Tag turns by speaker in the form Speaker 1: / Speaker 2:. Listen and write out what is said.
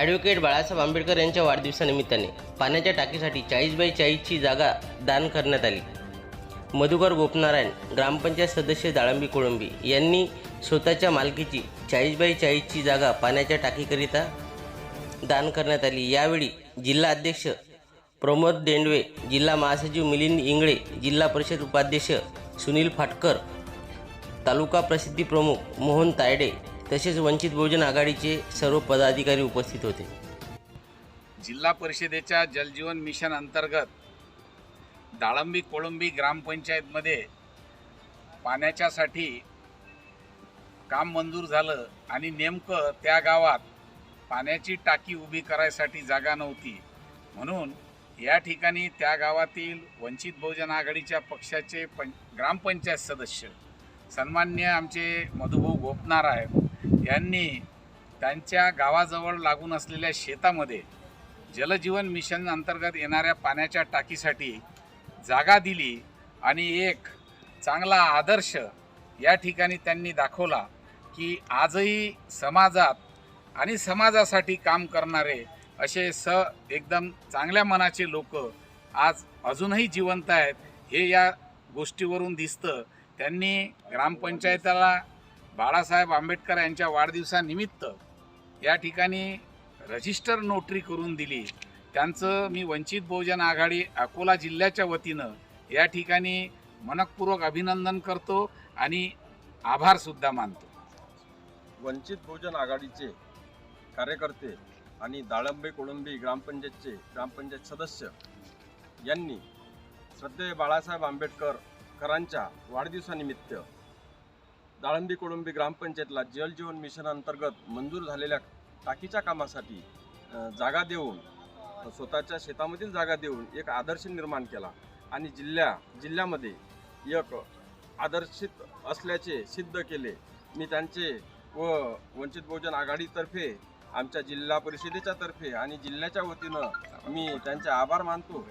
Speaker 1: Advocate Balasaheb Ambedkar यांच्या वाढदिवसानिमित्ताने पाण्याच्या टाकीसाठी चाळीस बाय चाळीसची जागा दान करण्यात आली. मधुकर गोपनारायण ग्रामपंचायत सदस्य दाळंबी कोळंबी यांनी स्वतःच्या मालकीची चाळीस बाय चाळीसची जागा पाण्याच्या टाकीकरिता दान करण्यात आली. यावेळी जिल्हा अध्यक्ष प्रमोद देंडवे जिल्हा महासचिव मिलिंद इंगळे जिल्हा परिषद उपाध्यक्ष सुनील फाटकर तालुका प्रसिद्धी प्रमुख मोहन तायडे तसेच वंचित बहुजन आघाडीचे सर्व पदाधिकारी उपस्थित होते.
Speaker 2: जिल्हा परिषदेच्या जलजीवन मिशन अंतर्गत दाळंबी कोळंबी ग्रामपंचायतमध्ये पाण्याच्यासाठी काम मंजूर झालं आणि नेमकं त्या गावात पाण्याची टाकी उभी करायसाठी जागा नव्हती. म्हणून या ठिकाणी त्या गावातील वंचित बहुजन आघाडीच्या पक्षाचे पं ग्रामपंचायत सदस्य सन्मान्य आमचे मधुभाऊ गोपनारायण यांनी त्यांच्या गावाजवळ लागून असलेल्या शेतामध्ये जलजीवन मिशन अंतर्गत येणाऱ्या पाण्याच्या टाकीसाठी जागा दिली आणि एक चांगला आदर्श या ठिकाणी त्यांनी दाखवला की आजही समाजात आणि समाजासाठी काम करणारे असे स एकदम चांगल्या मनाचे लोक आज अजूनही जिवंत आहेत. हे या गोष्टीवरून दिसतं. त्यांनी ग्रामपंचायताला बाळासाहेब आंबेडकर यांच्या वाढदिवसानिमित्त या ठिकाणी रजिस्टर नोटरी करून दिली. त्यांचं मी वंचित बहुजन आघाडी अकोला जिल्ह्याच्या वतीनं या ठिकाणी मनकपूर्वक अभिनंदन करतो आणि आभारसुद्धा मानतो.
Speaker 3: वंचित बहुजन आघाडीचे कार्यकर्ते आणि दाळंबे कोळंबी ग्रामपंचायतचे ग्रामपंचायत सदस्य यांनी श्रद्धेय बाळासाहेब आंबेडकर करांच्या वाढदिवसानिमित्त दाळंबी कोळंबी ग्रामपंचायतला जलजीवन मिशन अंतर्गत मंजूर झालेल्या टाकीच्या कामासाठी जागा देऊन स्वतःच्या शेतामधील जागा देऊन एक आदर्श निर्माण केला. आणि जिल्ह्या जिल्ह्यामध्ये एक आदर्शित असल्याचे सिद्ध केले. मी त्यांचे व वंचित बहुजन आघाडीतर्फे आमच्या जिल्हा परिषदेच्या तर्फे आणि जिल्ह्याच्या वतीनं मी त्यांचे आभार मानतो.